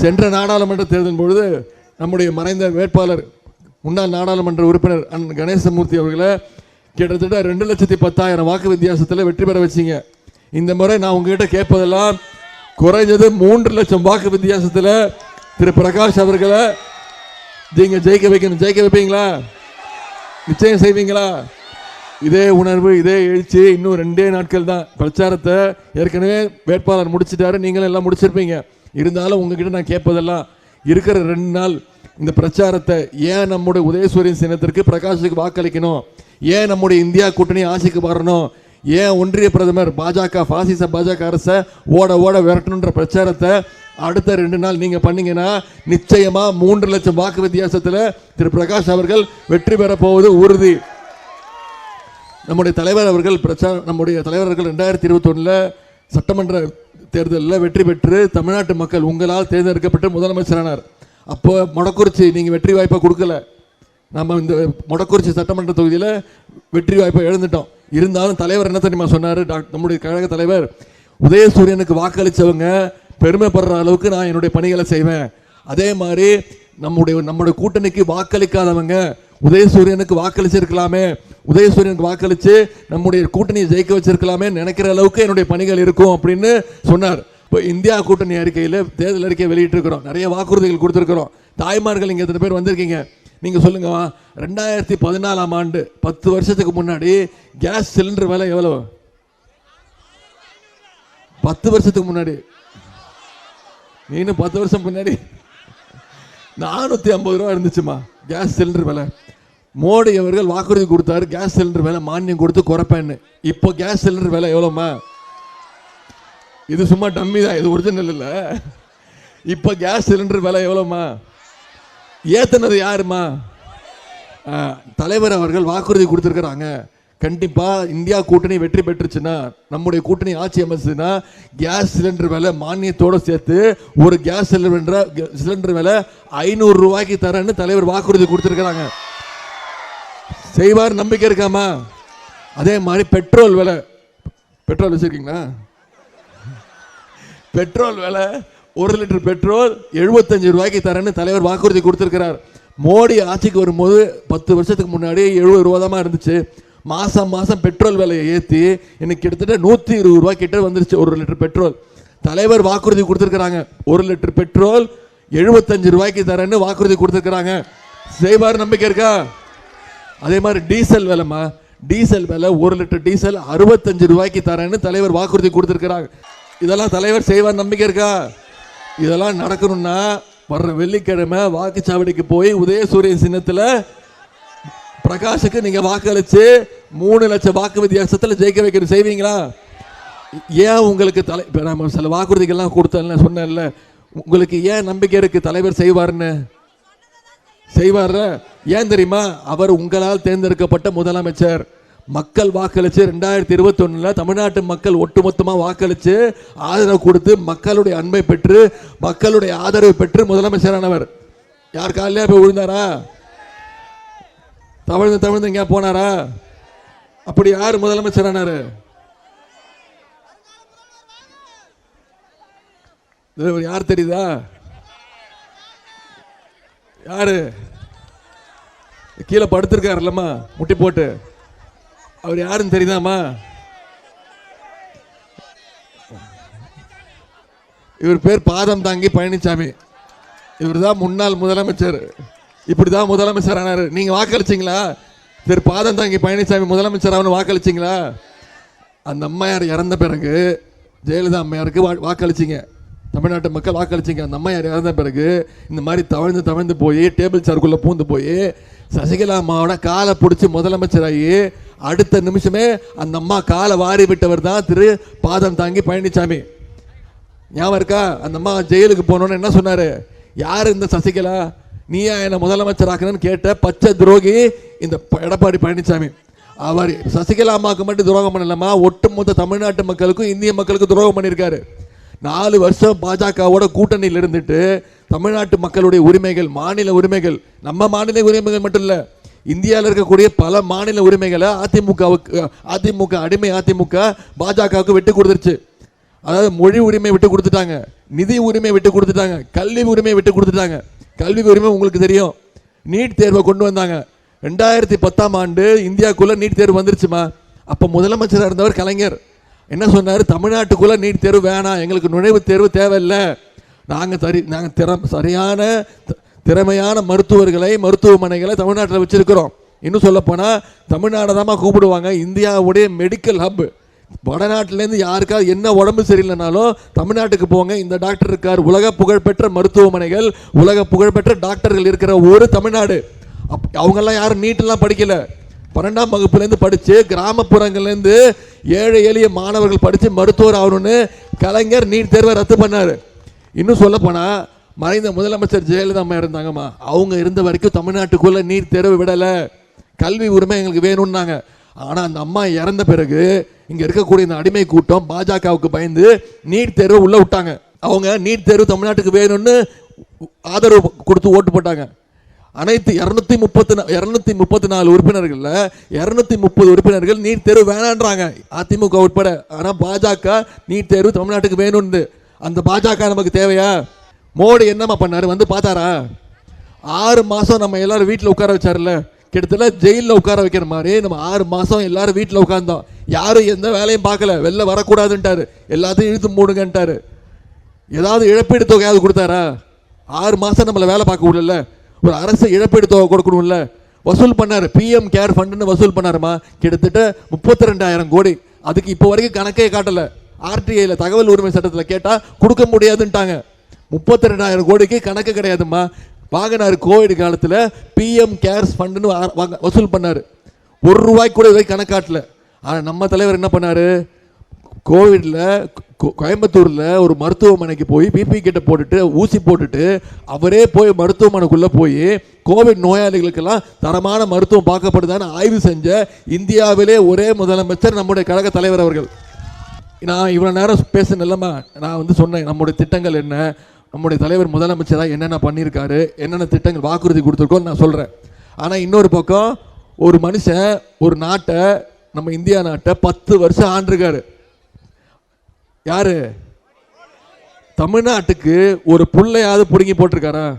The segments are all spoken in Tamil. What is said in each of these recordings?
சென்ற நாடாளுமன்ற தேர்தலின் பொழுது நம்முடைய மறைந்த வேட்பாளர் முன்னாள் நாடாளுமன்ற உறுப்பினர் அண்ணன் கணேசமூர்த்தி அவர்களை கிட்டத்தட்ட ரெண்டு லட்சத்தி பத்தாயிரம் வாக்கு வித்தியாசத்தில் வெற்றி பெற வச்சீங்க. இந்த முறை நான் உங்ககிட்ட கேட்பதெல்லாம் குறைஞ்சது மூன்று லட்சம் வாக்கு வித்தியாசத்தில் திரு பிரகாஷ் அவர்களை நீங்கள் ஜெயிக்க வைக்கணும். ஜெயிக்க வைப்பீங்களா? நிச்சயம் செய்வீங்களா? இதே உணர்வு இதே எழுச்சி இன்னும் ரெண்டே நாட்கள் தான். பிரச்சாரத்தை ஏற்கனவே வேட்பாளர் முடிச்சிட்டாரு. நீங்களும் எல்லாம் முடிச்சிருப்பீங்க. இருந்தாலும் உங்ககிட்ட நான் கேட்பதெல்லாம் இருக்கிற ரெண்டு நாள் இந்த பிரச்சாரத்தை ஏன் நம்முடைய உதயசூரியன் சின்னத்திற்கு பிரகாஷுக்கு வாக்களிக்கணும்? ஏன் நம்முடைய இந்தியா கூட்டணி ஆசைக்கு வரணும்? ஏன் ஒன்றிய பிரதமர் பாஜக பாசிச பாஜக அரசை ஓட ஓட விரட்டணுன்ற பிரச்சாரத்தை அடுத்த ரெண்டு நாள் நீங்கள் பண்ணீங்கன்னா நிச்சயமாக மூன்று லட்சம் வாக்கு வித்தியாசத்தில் திரு பிரகாஷ் அவர்கள் வெற்றி பெறப்போவது உறுதி. நம்முடைய தலைவர் அவர்கள் பிரச்சாரம் நம்முடைய தலைவர்கள் ரெண்டாயிரத்தி இருபத்தொன்னில் சட்டமன்ற தேர்தலில் வெற்றி பெற்று தமிழ்நாட்டு மக்கள் உங்களால் தேர்ந்தெடுக்கப்பட்டு முதலமைச்சரானார். அப்போ மொடக்குறிச்சி நீங்கள் வெற்றி வாய்ப்பை கொடுக்கல. நம்ம இந்த மொடக்குறிச்சி சட்டமன்ற தொகுதியில் வெற்றி வாய்ப்பை எழுந்துட்டோம் இருந்தாலும் தலைவர் என்ன தெரியுமா சொன்னார்? டாக்டர் நம்முடைய கழக தலைவர் உதயசூரியனுக்கு வாக்களித்தவங்க பெருமைப்படுற அளவுக்கு நான் என்னுடைய பணிகளை செய்வேன். அதே மாதிரி நம்முடைய நம்முடைய கூட்டணிக்கு வாக்களிக்காதவங்க உதயசூரியனுக்கு வாக்களிச்சிருக்கலாமே. உதயசூரியனுக்கு வாக்களித்து நம்முடைய கூட்டணியை ஜெயிக்க வச்சிருக்கலாமே நினைக்கிற அளவுக்கு என்னுடைய பணிகள் இருக்கும் அப்படின்னு சொன்னார். இப்போ இந்தியா கூட்டணி அறிக்கையில் தேர்தல் அறிக்கையை வெளியிட்டிருக்கிறோம். நிறைய வாக்குறுதிகள் கொடுத்துருக்குறோம். தாய்மார்கள் இங்கே எத்தனை பேர் வந்திருக்கீங்க? நீங்கள் சொல்லுங்கம்மா ரெண்டாயிரத்தி பதினாலாம் ஆண்டு பத்து வருஷத்துக்கு முன்னாடி கேஸ் சிலிண்டர் விலை எவ்வளோ பத்து வருஷத்துக்கு முன்னாடி. நீனும் பத்து வருஷம் முன்னாடி. நானூற்றி ஐம்பது ரூபா இருந்துச்சுமா? கேஸ் சிலிண்டர் விலை. மோடி அவர்கள் வாக்குறுதி கொடுத்தாரு. கேஸ் சிலிண்டர் விலை மானியம் கொடுத்து குறைப்பேன்னு. இப்போ கேஸ் சிலிண்டர் விலை எவ்வளோம்மா? இது சும்மா டம்மி தான் இது ஒரிஜினல் இல்லை. இப்போ கேஸ் சிலிண்டர் விலை எவ்வளோம்மா? ஏத்துனது யாருமா தலைவர் அவர்கள் வாக்குறுதி கொடுத்துருக்குறாங்க. கண்டிப்பாக இந்தியா கூட்டணி வெற்றி பெற்றுச்சுன்னா நம்முடைய கூட்டணி ஆட்சி அமைச்சுன்னா கேஸ் சிலிண்டர் விலை மானியத்தோடு சேர்த்து ஒரு கேஸ் சிலிண்டர் சிலிண்டர் விலை ஐநூறு ரூபாய்க்கு தரேன்னு தலைவர் வாக்குறுதி கொடுத்துருக்குறாங்க. செய்வார் நம்பிக்கை இருக்காமா? அதே மாதிரி பெட்ரோல் விலை. பெட்ரோல் வச்சுருக்கீங்களா? பெட்ரோல் விலை ஒரு லிட்டர் பெட்ரோல் எழுபத்தஞ்சு ரூபாய்க்கு தரேன்னு தலைவர் வாக்குறுதி கொடுத்துருக்கிறார். மோடி ஆட்சிக்கு வரும்போது பத்து வருஷத்துக்கு முன்னாடி எழுபது ரூபா தான் இருந்துச்சு. மாதம் மாதம் பெட்ரோல் விலையை ஏற்றி இன்னைக்கு கிட்டத்தட்ட நூற்றி இருபது ரூபா கிட்ட வந்துருச்சு ஒரு லிட்டர் பெட்ரோல். தலைவர் வாக்குறுதி கொடுத்துருக்குறாங்க. ஒரு லிட்டர் பெட்ரோல் எழுபத்தஞ்சு ரூபாய்க்கு தரேன்னு வாக்குறுதி கொடுத்துருக்குறாங்க. செய்வார் நம்பிக்கை இருக்கா? அதே மாதிரி டீசல் விலைமா டீசல் விலை ஒரு லிட்டர் டீசல் அறுபத்தஞ்சு ரூபாய்க்கு தரேன்னு தலைவர் வாக்குறுதி கொடுத்துருக்கிறாங்க. இதெல்லாம் தலைவர் செய்வார் நம்பிக்கை இருக்கா? இதெல்லாம் நடக்கணும்னா வர்ற வெள்ளிக்கிழமை வாக்குச்சாவடிக்கு போய் உதயசூரியன் சின்னத்தில் பிரகாஷுக்கு நீங்கள் வாக்களித்து மூணு லட்சம் வாக்கு வித்தியாசத்தில் ஜெயிக்க வைக்கிறது செய்வீங்களா? ஏன் உங்களுக்கு தலை இப்போ நம்ம சில வாக்குறுதிகள்லாம் கொடுத்தேன்ல சொன்னேன்ல. உங்களுக்கு ஏன் நம்பிக்கை இருக்குது தலைவர் செய்வார்னு செய்வார்ல ஏன் தெரியுமா? அவர் உங்களால் தேர்ந்தெடுக்கப்பட்ட முதலமைச்சர். மக்கள் வாக்களித்து ரெண்டாயிரத்தி இருபத்தொன்னுல தமிழ்நாட்டு மக்கள் ஒட்டுமொத்தமாக வாக்களித்து ஆதரவு கொடுத்து மக்களுடைய அன்பை பெற்று மக்களுடைய ஆதரவு பெற்று முதலமைச்சரானவர். யார் காலையில போய் விழுந்தாரா? தமிழ்ந்து தமிழ்ந்து எங்கேயா போனாரா? அப்படி யார் முதலமைச்சரானாரு? யார் தெரியுதா? யாரு? கீழே படுத்திருக்காருல்லம்மா முட்டி போட்டு. அவர் யாருன்னு தெரியுதாம்மா? இவர் பேர் பாதம் தாங்கி பழனிசாமி இவர் தான் முன்னாள் முதலமைச்சர். இப்படி தான் முதலமைச்சர் ஆனார். நீங்கள் வாக்களிச்சிங்களா? திரு பாதம் தாங்கி பழனிசாமி முதலமைச்சர் ஆகணும் வாக்களிச்சிங்களா? அந்த அம்மையார் இறந்த பிறகு ஜெயலலிதா அம்மையாருக்கு வா வாக்களிச்சிங்க. தமிழ்நாட்டு மக்கள் வாக்களிச்சிங்க அந்த அம்மா யார் இறந்த பிறகு இந்த மாதிரி தவழ்ந்து தவழ்ந்து போய் டேபிள் சேருக்குள்ளே பூந்து போய் சசிகலா அம்மாவோட காலை பிடிச்சி முதலமைச்சராகி அடுத்த நிமிஷமே அந்த அம்மா காலை வாரி விட்டவர் தான் திரு பாதம் தாங்கி பழனிசாமி ஞாபகம் இருக்கா? அந்த அம்மா ஜெயிலுக்கு போனோன்னு என்ன சொன்னார்? யார் இந்த சசிகலா? நீயா என்னை முதலமைச்சராக்கணும்னு கேட்ட பச்சை துரோகி இந்த ப- எடப்பாடி பழனிசாமி அவர் சசிகலா அம்மாவுக்கு மட்டும் துரோகம் பண்ணலாமா ஒட்டுமொத்த தமிழ்நாட்டு மக்களுக்கும் இந்திய மக்களுக்கும் துரோகம் பண்ணியிருக்காரு. நாலு வருஷம் பாஜகவோட கூட்டணியில் இருந்துட்டு தமிழ்நாட்டு மக்களுடைய உரிமைகள் மாநில உரிமைகள் நம்ம மாநில உரிமைகள் மட்டும் இல்லை இந்தியாவில் இருக்கக்கூடிய பல மாநில உரிமைகளை அதிமுகவுக்கு அதிமுக அடிமை அதிமுக பாஜகவுக்கு விட்டு கொடுத்துருச்சு. அதாவது மொழி உரிமை விட்டு கொடுத்துட்டாங்க நிதி உரிமை விட்டு கொடுத்துட்டாங்க கல்வி உரிமை விட்டு கொடுத்துட்டாங்க. கல்வி உரிமை உங்களுக்கு தெரியும். நீட் தேர்வை கொண்டு வந்தாங்க. ரெண்டாயிரத்தி பத்தாம் ஆண்டு இந்தியாவுக்குள்ளே நீட் தேர்வு வந்துருச்சுமா? அப்போ முதலமைச்சராக இருந்தவர் கலைஞர். என்ன சொன்னார்? தமிழ்நாட்டுக்குள்ளே நீட் தேர்வு வேணாம். எங்களுக்கு நுழைவுத் தேர்வு தேவையில்லை. நாங்கள் சரி நாங்கள் திறம் சரியான த- திறமையான மருத்துவர்களை மருத்துவமனைகளை தமிழ்நாட்டில் வச்சுருக்கிறோம். இன்னும் சொல்லப்போனால் தமிழ்நாடை தான் கூப்பிடுவாங்க. இந்தியாவுடைய மெடிக்கல் ஹப் வடநாட்டிலேருந்து யாருக்காவது என்ன உடம்பு சரியில்லைனாலும் தமிழ்நாட்டுக்கு போங்க. இந்த டாக்டர் இருக்கார். உலக புகழ்பெற்ற மருத்துவமனைகள் உலக புகழ்பெற்ற டாக்டர்கள் இருக்கிற ஒரு தமிழ்நாடு. அப் அவங்கெல்லாம் யாரும் நீட்டெல்லாம் படிக்கலை. பன்னெண்டாம் வகுப்புலேருந்து படித்து கிராமப்புறங்கள்லேருந்து ஏழை எளிய மாணவர்கள் படித்து மருத்துவர் ஆகணும்னு கலைஞர் நீட் தேர்வை ரத்து பண்ணார். இன்னும் சொல்லப்போனால் மறைந்த முதலமைச்சர் ஜெயலலிதா அம்மா இருந்தாங்கம்மா. அவங்க இருந்த வரைக்கும் தமிழ்நாட்டுக்குள்ளே நீட் தேர்வு விடலை. கல்வி உரிமை எங்களுக்கு வேணும்னாங்க. ஆனால் அந்த அம்மா இறந்த பிறகு இங்கே இருக்கக்கூடிய இந்த அடிமை கூட்டம் பாஜகவுக்கு பயந்து நீட் தேர்வு உள்ளே விட்டாங்க. அவங்க நீட் தேர்வு தமிழ்நாட்டுக்கு வேணும்னு ஆதரவு கொடுத்து ஓட்டு போட்டாங்க. அனைத்து இரநூத்தி முப்பத்தி இரநூத்தி முப்பத்தி நாலு உறுப்பினர்களில் இரநூத்தி முப்பது உறுப்பினர்கள் நீட் தேர்வு வேணான்றாங்க. அதிமுக உட்பட. ஆனால் பாஜக நீட் தேர்வு தமிழ்நாட்டுக்கு வேணும்னு அந்த பாஜக நமக்கு தேவையா? மோடி என்னம்மா பண்ணாரு? வந்து பார்த்தாரா? ஆறு மாதம் நம்ம எல்லாரும் வீட்டில் உட்கார வச்சார்ல கிட்டத்தட்ட ஜெயிலில் உட்கார வைக்கிற மாதிரி நம்ம ஆறு மாதம் எல்லாரும் வீட்டில் உட்கார்ந்தோம். யாரும் எந்த வேலையும் பார்க்கல. வெளில வரக்கூடாதுன்ட்டாரு. எல்லாத்தையும் இழுத்து மூடுங்கன்ட்டாரு. ஏதாவது இழப்பீடு தொகையாவது கொடுத்தாரா? ஆறு மாதம் நம்மளை வேலை பார்க்க விடல. ஒரு அரசு இழப்பீடு தொகை கொடுக்கணும்ல. வசூல் பண்ணார். பிஎம் கேர் ஃபண்டுன்னு வசூல் பண்ணாருமா? கிட்டத்தட்ட முப்பத்தி ரெண்டாயிரம் கோடி. அதுக்கு இப்போ வரைக்கும் கணக்கே காட்டல. ஆர்டிஐயில் தகவல் உரிமை சட்டத்தில் கேட்டால் கொடுக்க முடியாதுன்ட்டாங்க. முப்பத்தி ரெண்டாயிரம் கோடிக்கு கணக்கு கிடையாதும்மா. வாகனார் கோவிட் காலத்தில் பிஎம் கேர்ஸ் ஃபண்டுன்னு வாங்க- வசூல் பண்ணார். ஒரு ரூபாய்க்கு கூட இது வரைக்கும் கணக்காட்டல ஆனால் நம்ம தலைவர் என்ன பண்ணாரு? கோவிடில் கோயம்புத்தூரில் ஒரு மருத்துவமனைக்கு போய் பிபி கிட்ட போட்டுட்டு ஊசி போட்டுட்டு அவரே போய் மருத்துவமனைக்குள்ளே போய் கோவிட் நோயாளிகளுக்கெல்லாம் தரமான மருத்துவம் பார்க்கப்படுதான்னு ஆய்வு செஞ்ச இந்தியாவிலே ஒரே முதலமைச்சர் நம்முடைய கழக தலைவர் அவர்கள். நான் இவ்வளோ நேரம் பேசுனல்லம்மா நான் வந்து சொன்னேன் நம்முடைய திட்டங்கள் என்ன நம்முடைய தலைவர் முதலமைச்சராக என்னென்ன பண்ணியிருக்காரு என்னென்ன திட்டங்கள் வாக்குறுதி கொடுத்துருக்கோன்னு நான் சொல்கிறேன் ஆனால் இன்னொரு பக்கம் ஒரு மனுஷன் ஒரு நாட்டை நம்ம இந்தியா நாட்டை பத்து வருஷம் ஆண்டிருக்காரு. யாரு? தமிழ்நாட்டுக்கு ஒரு புள்ளையாவது பிடுங்கி போட்டிருக்காரா?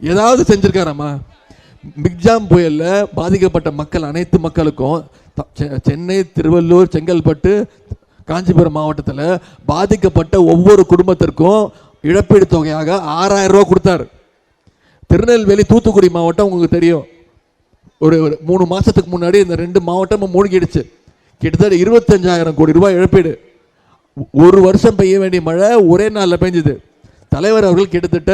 ஏதாவது செஞ்சிருக்காராமா? மிக்ஜாம் புயலில் பாதிக்கப்பட்ட மக்கள் அனைத்து மக்களுக்கும் செ- சென்னை திருவள்ளூர் செங்கல்பட்டு காஞ்சிபுரம் மாவட்டத்தில் பாதிக்கப்பட்ட ஒவ்வொரு குடும்பத்திற்கும் இழப்பீடு தொகையாக ஆறாயிரம் ரூபா கொடுத்தாரு. திருநெல்வேலி தூத்துக்குடி மாவட்டம் உங்களுக்கு தெரியும். ஒரு ஒரு மூணு மாசத்துக்கு முன்னாடி இந்த ரெண்டு மாவட்டமும் மூழ்கிடுச்சு. கிட்டத்தட்ட இருபத்தஞ்சாயிரம் கோடி ரூபாய் இழப்பீடு. ஒரு வருஷம் பெய்ய வேண்டிய மழை ஒரே நாளில் பெஞ்சுது. தலைவர் அவர்கள் கிட்டத்தட்ட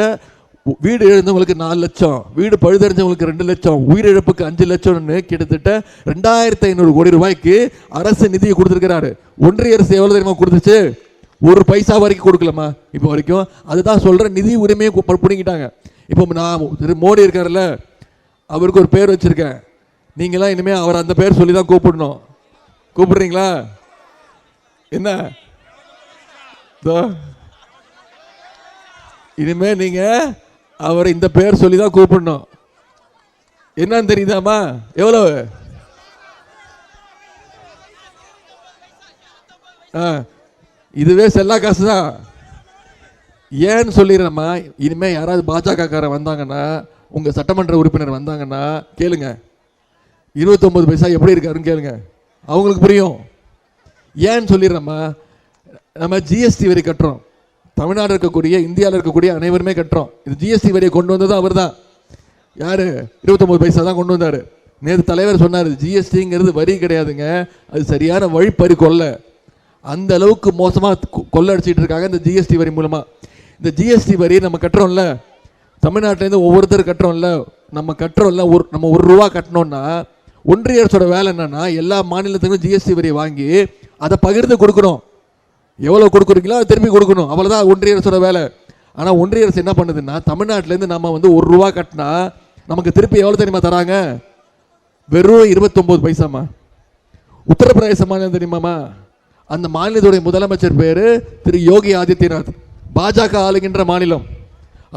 வீடு எழுந்தவங்களுக்கு நாலு லட்சம் வீடு பழுதறிஞ்சவங்களுக்கு ரெண்டு லட்சம் உயிரிழப்புக்கு அஞ்சு லட்சம்னு கிட்டத்தட்ட ரெண்டாயிரத்தி ஐநூறு கோடி ரூபாய்க்கு அரசு நிதியை கொடுத்துருக்கிறாரு. ஒன்றிய அரசு எவ்வளோ தெரியுமா கொடுத்துச்சு? ஒரு பைசா வரைக்கும் கொடுக்கலாமா இப்போ வரைக்கும். அதுதான் சொல்கிறேன் நிதி உரிமையை பிடிங்கிட்டாங்க. இப்போ நான் திரு மோடி இருக்காருல்ல அவருக்கு ஒரு பேர் வச்சுருக்கேன். நீங்களாம் இனிமேல் அவர் அந்த பேர் சொல்லி தான் கூப்பிடணும். கூப்பிடுறீங்களா? என்ன? இதோ. இனிமே நீங்க அவரை இந்த பேர் சொல்லி தான் கூப்பிடணும். என்னன்னு தெரியுதாம்மா? எவ்வளவு? ஆ இதுவே செல்லா காசு தான் ஏன்னு சொல்லிடுறேம்மா. இனிமே யாராவது பாஜகக்காரன் வந்தாங்கன்னா உங்கள் சட்டமன்ற உறுப்பினர் வந்தாங்கன்னா கேளுங்க. இருபத்தொம்பது பைசா எப்படி இருக்காருன்னு கேளுங்க. அவங்களுக்கு புரியும். ஏன்னு சொல்லிடுறேம்மா. நம்ம ஜிஎஸ்டி வரி கட்டுறோம். தமிழ்நாடு இருக்கக்கூடிய இந்தியாவில் இருக்கக்கூடிய அனைவருமே கட்டுறோம். இது ஜிஎஸ்டி வரியை கொண்டு வந்தது அவர் தான் யார்? இருபத்தொம்பது பைசா தான் கொண்டு வந்தார். நேற்று தலைவர் சொன்னார் ஜிஎஸ்டிங்கிறது வரி கிடையாதுங்க. அது சரியான வழிப்பறி கொள்ளை. அந்த அளவுக்கு மோசமாக கொள்ளடிச்சிட்டு இருக்காங்க இந்த ஜிஎஸ்டி வரி மூலமாக இந்த ஜிஎஸ்டி வரி நம்ம கட்டுறோம்ல. தமிழ்நாட்டிலேருந்து ஒவ்வொருத்தர் கட்டுறோம்ல. நம்ம கட்டுறோம்ல ஒரு நம்ம ஒரு ரூபா கட்டணும்னா ஒன்றிய அரசோட வேலை என்னன்னா எல்லா மாநிலத்துக்கும் ஜிஎஸ்டி வரி வாங்கி அதை பகிர்ந்து கொடுக்கணும். எவ்வளோ கொடுக்குறீங்களோ அதை திரும்பி கொடுக்கணும். அவ்வளோதான் ஒன்றிய அரசோட வேலை. ஆனால் ஒன்றிய அரசு என்ன பண்ணுதுன்னா தமிழ்நாட்டிலேருந்து நம்ம வந்து ஒரு ரூபா கட்டினா நமக்கு திருப்பி எவ்வளோ தெரியுமா தராங்க? வெறும் இருபத்தொம்போது பைசாமா உத்தரப்பிரதேச மாநிலம் தெரியுமாமா அந்த மாநிலத்துடைய முதலமைச்சர் பேர் திரு யோகி ஆதித்யநாத். பாஜக ஆளுகின்ற மாநிலம்.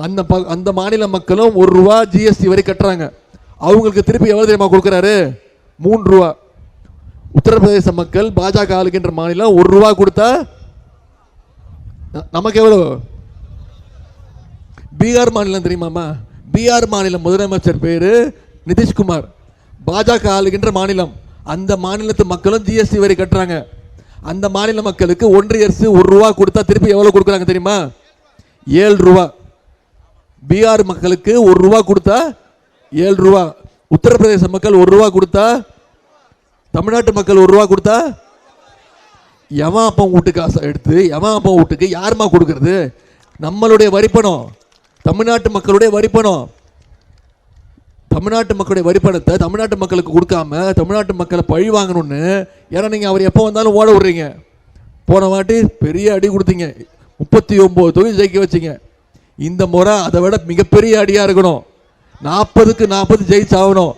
அந்த ப அந்த மாநில மக்களும் ஒரு ரூபா ஜிஎஸ்டி வரி கட்டுறாங்க. அவங்களுக்கு திருப்பி எவ்வளோ தெரியுமா கொடுக்குறாரு? மூன்று ரூபா. உத்தரப்பிரதேச மக்கள் பாஜக ஆளுகின்ற மாநிலம் ஒரு ரூபா கொடுத்தா நமக்கு எவ்வளோ பீகார் மாநிலம் தெரியுமாமா பீகார் மாநில முதலமைச்சர் பேர் நிதிஷ்குமார். பாஜக ஆளுகின்ற மாநிலம். அந்த மாநிலத்து மக்களும் ஜிஎஸ்டி வரி கட்டுறாங்க. அந்த மாநில மக்களுக்கு ஒன்றிய அரசு ஒரு ரூபா கொடுத்தா திருப்பி எவ்வளோ கொடுக்குறாங்க தெரியுமா? ஏழு ரூபா. பீகார் மக்களுக்கு ஒரு ரூபா கொடுத்தா ஏழு ரூபா. உத்தரப்பிரதேச மக்கள் ஒரு ரூபா கொடுத்தா தமிழ்நாட்டு மக்கள் ஒரு ரூபா கொடுத்தா எவன் அப்பா வீட்டு காசை எடுத்து எவன் அப்பா வீட்டுக்கு யாரும்மா கொடுக்கறது? நம்மளுடைய வரிப்பணம் தமிழ்நாட்டு மக்களுடைய வரிப்பணம். தமிழ்நாட்டு மக்களுடைய வரிப்பணத்தை தமிழ்நாட்டு மக்களுக்கு கொடுக்காம தமிழ்நாட்டு மக்களை பழி வாங்கணும்னு ஏன்னா நீங்கள் அவர் எப்போ வந்தாலும் ஓட விடுறீங்க. போன வாட்டி பெரிய அடி கொடுத்தீங்க. முப்பத்தி ஒம்பது தொகுதி ஜெயிக்க வச்சிங்க. இந்த முறை அதை விட மிகப்பெரிய அடியாக இருக்கணும். நாற்பதுக்கு நாற்பது ஜெயிச்சாகணும்.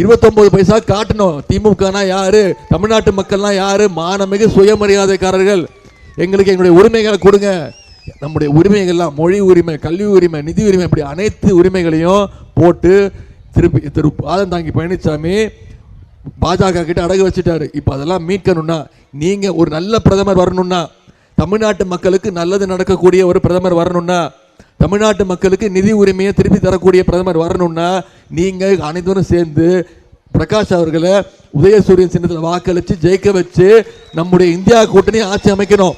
இருபத்தொம்பது பைசா காட்டணும். திமுகனா யாரு? தமிழ்நாட்டு மக்கள்லாம் யாரு? மானமிகு சுயமரியாதைக்காரர்கள். எங்களுக்கு எங்களுடைய உரிமைகளை கொடுங்க. நம்முடைய உரிமைகள்லாம் மொழி உரிமை கல்வி உரிமை நிதி உரிமை இப்படி அனைத்து உரிமைகளையும் போட்டு திருப்பி திரு பாதம் தாங்கி பழனிசாமி பாஜக கிட்ட அடகு வச்சுட்டாரு. இப்போ அதெல்லாம் மீட்கணும்னா நீங்கள் ஒரு நல்ல பிரதமர் வரணும்னா தமிழ்நாட்டு மக்களுக்கு நல்லது நடக்கக்கூடிய ஒரு பிரதமர் வரணும்னா தமிழ்நாட்டு மக்களுக்கு நிதி உரிமையை திருப்பி தரக்கூடிய பிரதமர் வரணும்னா நீங்கள் அனைவரும் சேர்ந்து பிரகாஷ் அவர்களை உதயசூரியன் சின்னத்தில் வாக்களித்து ஜெயிக்க வச்சு நம்முடைய இந்தியா கூட்டணி ஆட்சி அமைக்கணும்.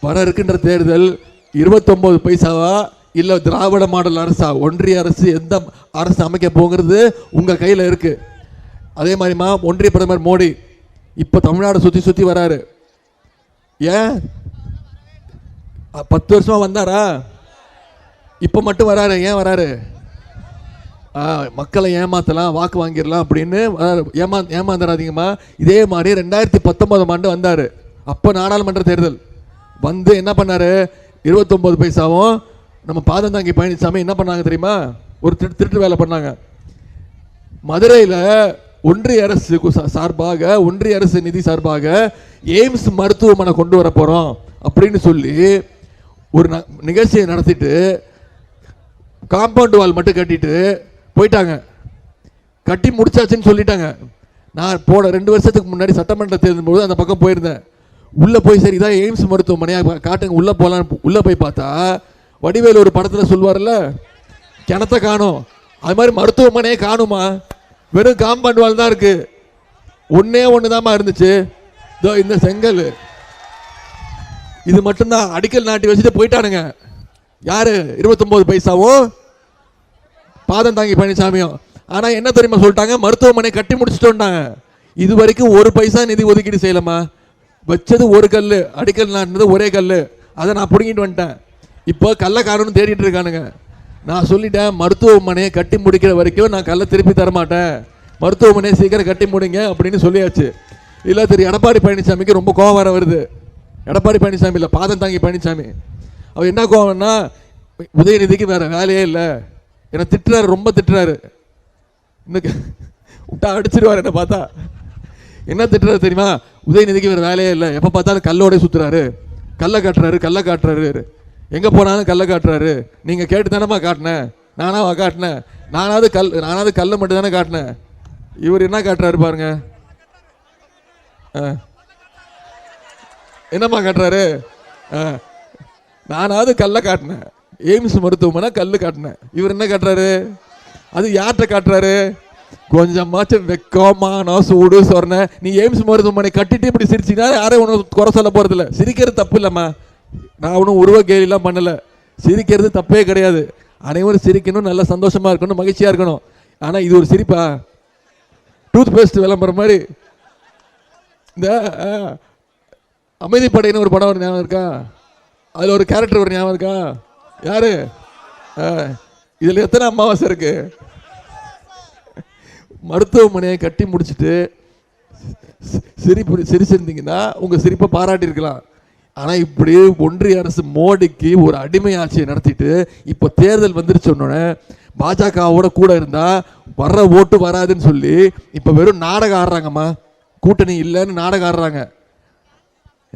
வர இருக்கின்ற தேர்தல் 29 பைசாவா இல்லை திராவிட மாடல் அரசா? ஒன்றிய அரசு எந்த அரசு அமைக்க போங்கிறது உங்க கையில் இருக்கு. அதே மாதிரிமா ஒன்றிய பிரதமர் மோடி இப்போ தமிழ்நாடு சுத்தி சுத்தி வராரு. ஏன்? பத்து வருஷமா வந்தாரா? இப்போ மட்டும் வராரு ஏன் வராரு? மக்களை ஏமாத்தலாம் வாக்கு வாங்கிடலாம் அப்படின்னு ஏமா ஏமாந்துடாதீங்கம்மா இதே மாதிரி ரெண்டாயிரத்தி பத்தொன்பதாம் ஆண்டு வந்தார். அப்போ நாடாளுமன்ற தேர்தல். வந்து என்ன பண்ணாரு? இருபத்தொம்போது பைசாவும் நம்ம பாதம் தாங்கி பழனிசாமி என்ன பண்ணாங்க தெரியுமா? ஒரு திரு திருட்டு வேலை பண்ணாங்க. மதுரையில் ஒன்றிய அரசு சார்பாக ஒன்றிய அரசு நிதி சார்பாக எய்ம்ஸ் மருத்துவமனை கொண்டு வர போகிறோம் அப்படின்னு சொல்லி ஒரு ந- நிகழ்ச்சியை நடத்திட்டு காம்பவுண்ட் வால் மட்டும் கட்டிட்டு போயிட்டாங்க. கட்டி முடிச்சாச்சுன்னு சொல்லிட்டாங்க. நான் போன ரெண்டு வருஷத்துக்கு முன்னாடி சட்டமன்ற தேர்தல் போது அந்த பக்கம் போயிருந்தேன். உள்ளே போய் சரி இதான் எய்ம்ஸ் மருத்துவமனையாக காட்டுங்க உள்ளே போகலான்னு உள்ளே போய் பார்த்தா வடிவேல் ஒரு படத்தில் சொல்லுவார்ல கிணத்த காணும். அது மாதிரி மருத்துவமனையே காணுமா? வெறும் காம்பவுண்ட் வால் தான் இருக்குது ஒன்றே ஒன்று இருந்துச்சு. இதோ இந்த செங்கல். இது மட்டும்தான். அடிக்கல் நாட்டி வச்சுட்டு போயிட்டானுங்க. யாரு? இருபத்தொம்போது பைசாவும் பாதம் தாங்கி பழனிசாமியும் ஆனா என்ன தெரியுமா சொல்லிட்டாங்க? மருத்துவமனை கட்டி முடிச்சுட்டோம்ட்டாங்க. இது வரைக்கும் ஒரு பைசா நிதி ஒதுக்கீடு செய்யலாமா வச்சது ஒரு கல் அடிக்கல் நாட்டினது ஒரே கல் அதை நான் பிடுங்கிட்டு வந்துட்டேன். இப்போ கள்ளக்காரன்னு காரணம் தேடிட்டு இருக்கானுங்க. நான் சொல்லிட்டேன் மருத்துவமனையை கட்டி முடிக்கிற வரைக்கும் நான் கல்லை திருப்பி தர மாட்டேன் மருத்துவமனையை சீக்கிரம் கட்டி முடிங்க அப்படின்னு சொல்லியாச்சு. இல்லை திரு. எடப்பாடி பழனிசாமிக்கு ரொம்ப கோவம் வர வருது. எடப்பாடி பழனிசாமி இல்லை பாதம் தாங்கி பழனிசாமி. அவர் என்ன கோவம்னா உதயநிதிக்கு வேறு வேலையே இல்லை. என்னை திட்டுறாரு ரொம்ப திட்டுறாரு. இன்னும் விட்டா அடிச்சிருவார் என்னை பார்த்தா. என்ன திட்டுறாரு தெரியுமா? உதயநிதிக்கு வேற வேலையே இல்லை. எப்போ பார்த்தாலும் கல்லோட சுற்றுறாரு கல்லை காட்டுறாரு கல்லை காட்டுறாரு. எங்கே போனாலும் கல்லை காட்டுறாரு. நீங்கள் கேட்டு தானேம்மா காட்டினேன் நானாவா காட்டினேன் நானாவது கல் நானாவது கல்லை மட்டும் தானே காட்டினேன் இவர் என்ன காட்டுறாரு பாருங்க. ஆ. என்னம்மா காட்டுறாரு? ஆ. நானாவது கல்லை காட்டினேன். எய்ம்ஸ் மருத்துவமனை கல் காட்டினேன். இவர் என்ன காட்டுறாரு? அது யார்கிட்ட காட்டுறாரு? கொஞ்சமாச்சும் வெக்கமான சூடு சொன்ன நீ எய்ம்ஸ் மருத்துவமனை கட்டிட்டு இப்படி சிரிச்சினா யாரும் ஒன்றும் குறை சொல்ல இல்லை சிரிக்கிறது தப்பு இல்லைம்மா. நான் ஒன்றும் உருவ கேலிலாம் பண்ணலை. சிரிக்கிறது தப்பே கிடையாது. அனைவரும் சிரிக்கணும் நல்ல சந்தோஷமாக இருக்கணும் மகிழ்ச்சியாக இருக்கணும். ஆனால் இது ஒரு சிரிப்பா? டூத் பேஸ்ட் விளம்பரம் மாதிரி. இந்த ஆ, அமைதிப்படைன்னு ஒரு படம் ஒரு ஞாபகம் இருக்கா? அதில் ஒரு கேரக்டர் ஒரு ஞாபகம் இருக்கா? யாரு? இதில் எத்தனை அமாவாசை இருக்கு? மருத்துவமனையை கட்டி முடிச்சிட்டு சிரிப்பு சிரிச்சிருந்தீங்கன்னா உங்கள் சிரிப்பை பாராட்டியிருக்கலாம். ஆனால் இப்படி ஒன்றிய அரசு மோடிக்கு ஒரு அடிமை ஆட்சியை நடத்திட்டு இப்போ தேர்தல் வந்துருச்சு உடனே பாஜகவோட கூட இருந்தால் வர்ற ஓட்டு வராதுன்னு சொல்லி இப்போ வெறும் நாடகம் ஆடுறாங்கம்மா. கூட்டணி இல்லைன்னு நாடகம் ஆடுறாங்க.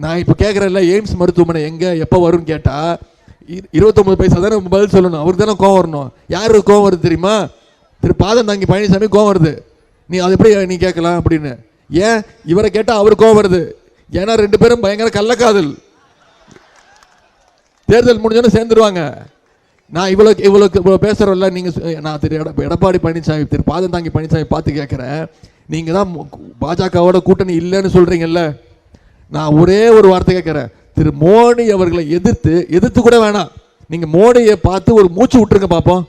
நான் இப்போ கேட்குறேன்ல எய்ம்ஸ் மருத்துவமனை எங்கே எப்போ வரும்னு கேட்டால் இருபத்தொம்பது பைசா தானே பதில் சொல்லணும். அவருக்கு தானே கோவம் வரணும். யாருக்கு கோவம் வருது தெரியுமா? திரு பாதம் தாங்கி பழனிசாமி கோவம் வருது. நீ அது எப்படி நீ கேட்கலாம் அப்படின்னு. ஏன்? இவரை கேட்டால் அவர் கோவம் வருது. ஏன்னா ரெண்டு பேரும் பயங்கர கள்ளக்காதல். தேர்தல் முடிஞ்சோன்னு சேர்ந்துருவாங்க. நான் இவ்வளோ இவ்வளோ இவ்வளோ பேசுகிறோம்ல நீங்கள் நான் திரு எட எடப்பாடி பழனிசாமி திரு பாதம் தாங்கி பழனிசாமி பார்த்து கேட்குறேன் நீங்கள் தான் பாஜகவோட கூட்டணி இல்லைன்னு சொல்கிறீங்கல்ல நான் ஒரே ஒரு வார்த்தை கேட்குறேன். திரு மோடி அவர்களை எதிர்த்து எதிர்த்து கூட வேணாம். நீங்கள் மோடியை பார்த்து ஒரு மூச்சு விட்டுருங்க பார்ப்போம்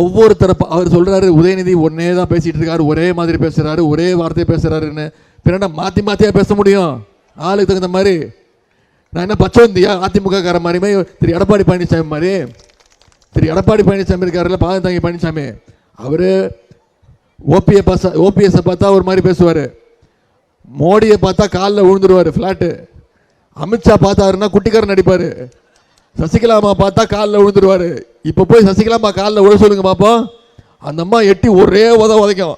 ஒவ்வொரு தரப்பு அவர் சொல்கிறாரு உதயநிதி ஒன்னே தான் பேசிகிட்டு இருக்காரு ஒரே மாதிரி பேசுகிறாரு ஒரே வார்த்தையை பேசுகிறாருன்னு பிறண்டா மாற்றி மாற்றியாக பேச முடியும்? ஆளுக்கு தகுந்த மாதிரி. நான் என்ன பச்சோந்தியா அதிமுக கார மாதிரியுமே திரு எடப்பாடி பழனிசாமி மாதிரி. திரு எடப்பாடி பழனிசாமி இருக்காருல்ல பாதந்தாங்கி பழனிசாமி. அவர் ஓபிஎ பாச ஓபிஎஸ்ஸை பார்த்தா ஒரு மாதிரி பேசுவார். மோடியை பார்த்தா காலில் விழுந்துருவார் ஃப்ளாட்டு அமித்ஷா பார்த்தாருன்னா குட்டிக்காரன் நடிப்பார். சசிகலாமா பார்த்தா காலில் விழுந்துருவார். இப்போ போய் சசிகலாமா காலில் விழ சொல்லுங்க பார்ப்போம் அந்த அம்மா எட்டி ஒரே உத உதைக்கும்.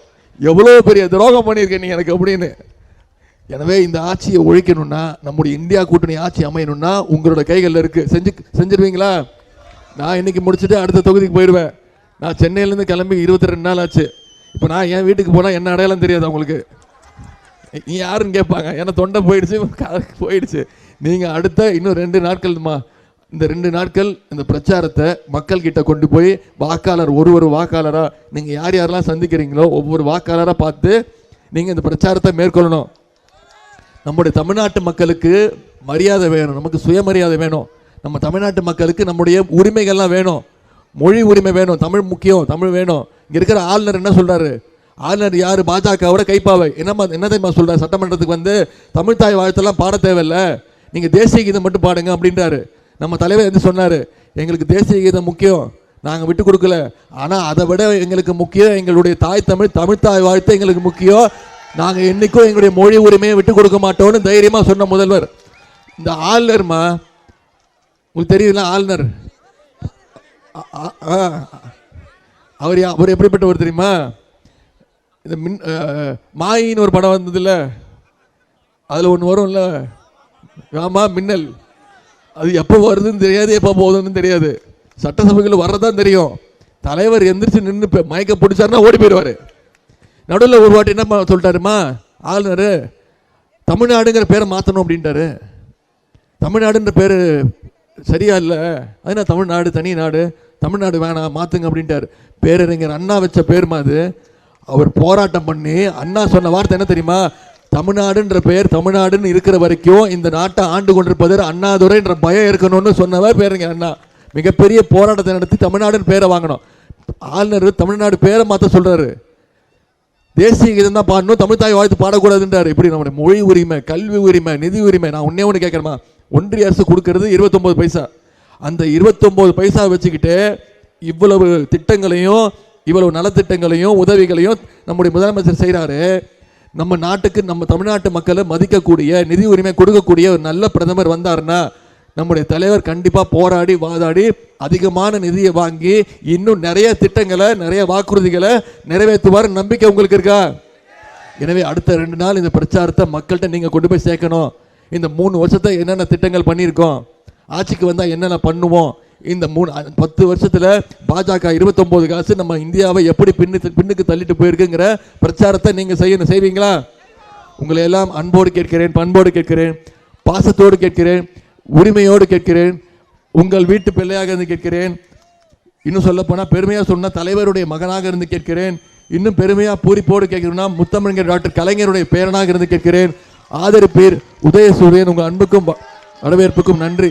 எவ்வளோ பெரிய துரோகம் பண்ணியிருக்கேன் நீ எனக்கு அப்படின்னு. எனவே இந்த ஆட்சியை ஒழிக்கணும்னா நம்முடைய இந்தியா கூட்டணி ஆட்சி அமையணும்னா உங்களோட கைகளில் இருக்குது செஞ்சு செஞ்சிருவீங்களா? நான் இன்னைக்கு முடிச்சுட்டு அடுத்த தொகுதிக்கு போயிடுவேன். நான் சென்னையிலேருந்து கிளம்பி இருபத்தி ரெண்டு நாள் ஆச்சு. இப்போ நான் என் வீட்டுக்கு போனால் என்ன அடையாளம் தெரியாது அவங்களுக்கு நீ யாருன்னு கேட்பாங்க. ஏன்னா தொண்டை போயிடுச்சு போயிடுச்சு. நீங்கள் அடுத்த இன்னும் ரெண்டு நாட்கள்மா இந்த ரெண்டு நாட்கள் இந்த பிரச்சாரத்தை மக்கள் கிட்ட கொண்டு போய் வாக்காளர் ஒரு ஒரு வாக்காளராக நீங்கள் யார் யாரெல்லாம் சந்திக்கிறீங்களோ ஒவ்வொரு வாக்காளராக பார்த்து நீங்கள் இந்த பிரச்சாரத்தை மேற்கொள்ளணும். நம்முடைய தமிழ்நாட்டு மக்களுக்கு மரியாதை வேணும். நமக்கு சுயமரியாதை வேணும். நம்ம தமிழ்நாட்டு மக்களுக்கு நம்முடைய உரிமைகள்லாம் வேணும். மொழி உரிமை வேணும். தமிழ் முக்கியம் தமிழ் வேணும். இங்கே இருக்கிற ஆளுநர் என்ன சொல்கிறாரு ஆளுநர் யாரு? பாஜகவோட கைப்பாவை. என்னம்மா என்ன தெரியுமா சொல்றாரு? சட்டமன்றத்துக்கு வந்து தமிழ் தாய் வாழ்த்தெல்லாம் பாட தேவையில்லை. நீங்கள் தேசிய கீதம் மட்டும் பாடுங்க அப்படின்றாரு. நம்ம தலைவர் வந்து சொன்னார் எங்களுக்கு தேசிய கீதம் முக்கியம். நாங்கள் விட்டு கொடுக்கல. ஆனால் அதை விட எங்களுக்கு முக்கியம் எங்களுடைய தாய் தமிழ் தமிழ் தாய் வாழ்த்து எங்களுக்கு முக்கியம். நாங்கள் என்னைக்கும் எங்களுடைய மொழி உரிமையை விட்டு கொடுக்க மாட்டோம்னு தைரியமாக சொன்ன முதல்வர். இந்த ஆளுநர்மா உங்களுக்கு தெரியுதுல ஆளுநர்? அவர் யா- அவர் எப்படிப்பட்டவர் தெரியுமா? இந்த மின் மாயின்னு ஒரு படம் வந்ததில்ல அதில் ஒன்று வரும்ல? ஆமாம் மின்னல். அது எப்போ வருதுன்னு தெரியாது எப்போ போகுதுன்னு தெரியாது. சட்டசபைகள் வர்றதான் தெரியும். தலைவர் எந்திரிச்சு நின்று மயக்க பிடிச்சாருன்னா ஓடி போயிடுவார். நடுவில் ஒரு வாட்டி என்ன சொல்லிட்டாருமா? ஆளுநர் தமிழ்நாடுங்கிற பேரை மாற்றணும் அப்படின்ட்டாரு. தமிழ்நாடுன்ற பேர் சரியா இல்லை. அதுனா தமிழ்நாடு தனி நாடு தமிழ்நாடு வேணாம் மாற்றுங்க அப்படின்ட்டார். பேரறிஞர் அண்ணா வச்ச பேருமா அது? அவர் போராட்டம் பண்ணி அண்ணா சொன்ன வார்த்தை என்ன தெரியுமா? தமிழ்நாடுன்ற பெயர் தமிழ்நாடுன்னு இருக்கிற வரைக்கும் இந்த நாட்டை ஆண்டு கொண்டிருப்பதர் அண்ணாதுரைன்ற பயம் இருக்கணும்னு சொன்னவர் பேருங்க அண்ணா. மிகப்பெரிய போராட்டத்தை நடத்தி தமிழ்நாடுன்னு பேரை வாங்கணும். ஆளுநர் தமிழ்நாடு பேரை மாற்ற சொல்கிறாரு தேசிய கீதம் தான் பாடணும் தமிழ் தாய் வாழ்த்து பாடக்கூடாதுன்றார். இப்படி நம்முடைய மொழி உரிமை கல்வி உரிமை நிதி உரிமை நான் உன்னே ஒன்று கேட்குறேமா ஒன்றிய அரசு கொடுக்கறது இருபத்தொம்போது பைசா. அந்த இருபத்தொம்போது பைசா வச்சுக்கிட்டு இவ்வளவு திட்டங்களையும் இவ்வளவு நலத்திட்டங்களையும் உதவிகளையும் நம்முடைய முதலமைச்சர் செய்கிறாரு நம்ம நாட்டுக்கு நம்ம தமிழ்நாட்டு மக்களை மதிக்கக்கூடிய நிதி உரிமை கொடுக்கக்கூடிய ஒரு நல்ல பிரதமர் வந்தாருன்னா நம்முடைய தலைவர் கண்டிப்பாக போராடி வாதாடி அதிகமான நிதியை வாங்கி இன்னும் நிறைய திட்டங்களை நிறைய வாக்குறுதிகளை நிறைவேற்றுவார் நம்பிக்கை உங்களுக்கு இருக்கா? எனவே அடுத்த ரெண்டு நாள் இந்த பிரச்சாரத்தை மக்கள்கிட்ட நீங்கள் கொண்டு போய் சேர்க்கணும். இந்த மூணு வருஷத்தை என்னென்ன திட்டங்கள் பண்ணியிருக்கோம்? ஆட்சிக்கு வந்தால் என்னென்ன பண்ணுவோம்? இந்த மூணு பத்து வருஷத்தில் பாஜக 29 காசு நம்ம இந்தியாவை எப்படி பின்னு பின்னுக்கு தள்ளிட்டு போயிருக்குங்கிற பிரச்சாரத்தை நீங்கள் செய்யணும். செய்வீங்களா? உங்களை எல்லாம் அன்போடு கேட்கிறேன் பண்போடு கேட்கிறேன் பாசத்தோடு கேட்கிறேன் உரிமையோடு கேட்கிறேன் உங்கள் வீட்டு பிள்ளையாக இருந்து கேட்கிறேன். இன்னும் சொல்லப்போனால் பெருமையாக சொன்ன தலைவருடைய மகனாக இருந்து கேட்கிறேன். இன்னும் பெருமையாக பூரிப்போடு கேட்கிறேன்னா முத்தமிழர் டாக்டர் கலைஞருடைய பேரனாக இருந்து கேட்கிறேன். ஆதரிப்பீர் உதயசூரியன் உங்கள் அன்புக்கும் வரவேற்புக்கும் நன்றி.